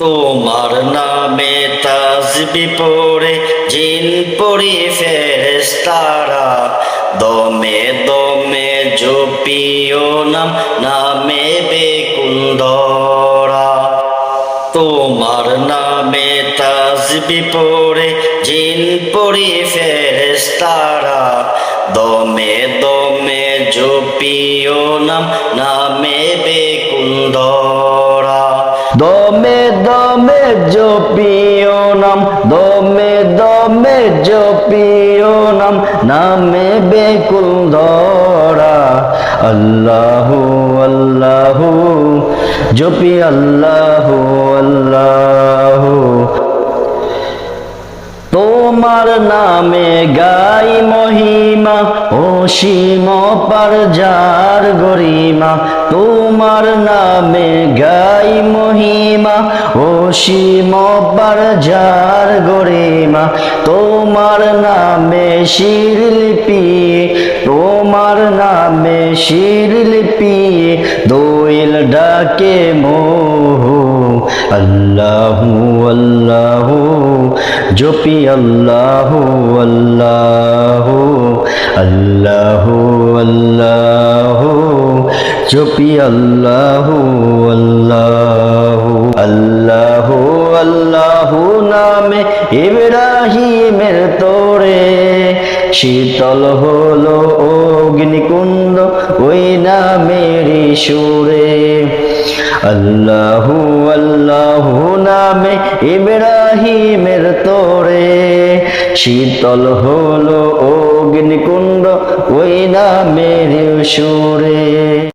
তোমার নামে তাজবি পড়ে জিন পড়ি ফেরেস্তারা দমে দমে জপিও নাম, নামে বেকুন্দরা। তোমার নামে তাজবি পড়ে জিন পড়ি ফেরেস্তারা দমে দমে জপিও নাম, নামে বেকুন্দরা। দমে দমে জপিও নাম, দমে দমে জপিও নাম, নামে বেকুল ধরা। আল্লাহু আল্লাহু, জপি আল্লাহু আল্লাহু। তোমার নামে গাই মহিমা, অসীম পার যার গরিমা তোমার নামে গাই মহিমা, অসীম পার যার গরিমা। তোমার নামে শিরলিপি তোমার নামে শিরলিপি দোয়েল ডাকে মোহ। আল্লাহু আল্লাহু, জপি আল্লাহু আল্লাহু আল্লাহু আল্লাহু। জপি আল্লাহু আল্লাহু আল্লাহু আল্লাহু নামে ইব্রাহিমের তোরে। শীতল হলো অগ্নিকুণ্ড ওই নামের সুরে। আল্লাহু আল্লাহু নামে ইব্রাহিমের তোরে। শীতল হলো অগ্নিকুণ্ড ওই নামের সুরে।